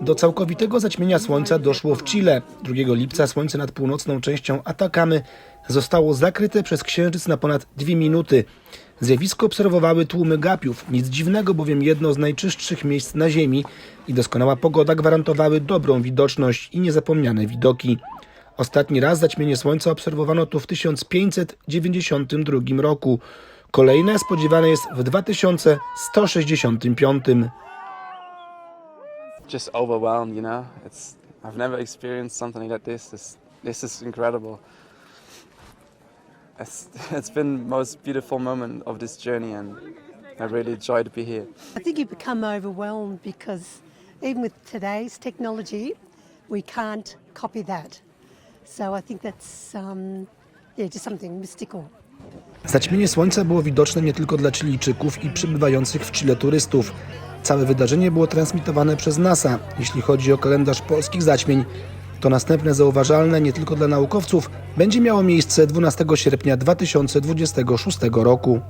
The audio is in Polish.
Do całkowitego zaćmienia słońca doszło w Chile. 2 lipca słońce nad północną częścią Atakamy zostało zakryte przez księżyc na ponad dwie minuty. Zjawisko obserwowały tłumy gapiów. Nic dziwnego, bowiem jedno z najczystszych miejsc na Ziemi i doskonała pogoda gwarantowały dobrą widoczność i niezapomniane widoki. Ostatni raz zaćmienie słońca obserwowano tu w 1592 roku. Kolejne spodziewane jest w 2165. just overwhelmed, you know. It's I've never experienced something like this. This this is incredible. It's it's been most beautiful moment of this journey, and I really enjoy to be here. I think you become overwhelmed because even with today's technology, we can't copy that. So I think that's um, yeah, just something mystical. Zaćmienie słońca było widoczne nie tylko dla Chilijczyków i przybywających w Chile turystów. Całe wydarzenie było transmitowane przez NASA. Jeśli chodzi o kalendarz polskich zaćmień, to następne zauważalne nie tylko dla naukowców będzie miało miejsce 12 sierpnia 2026 roku.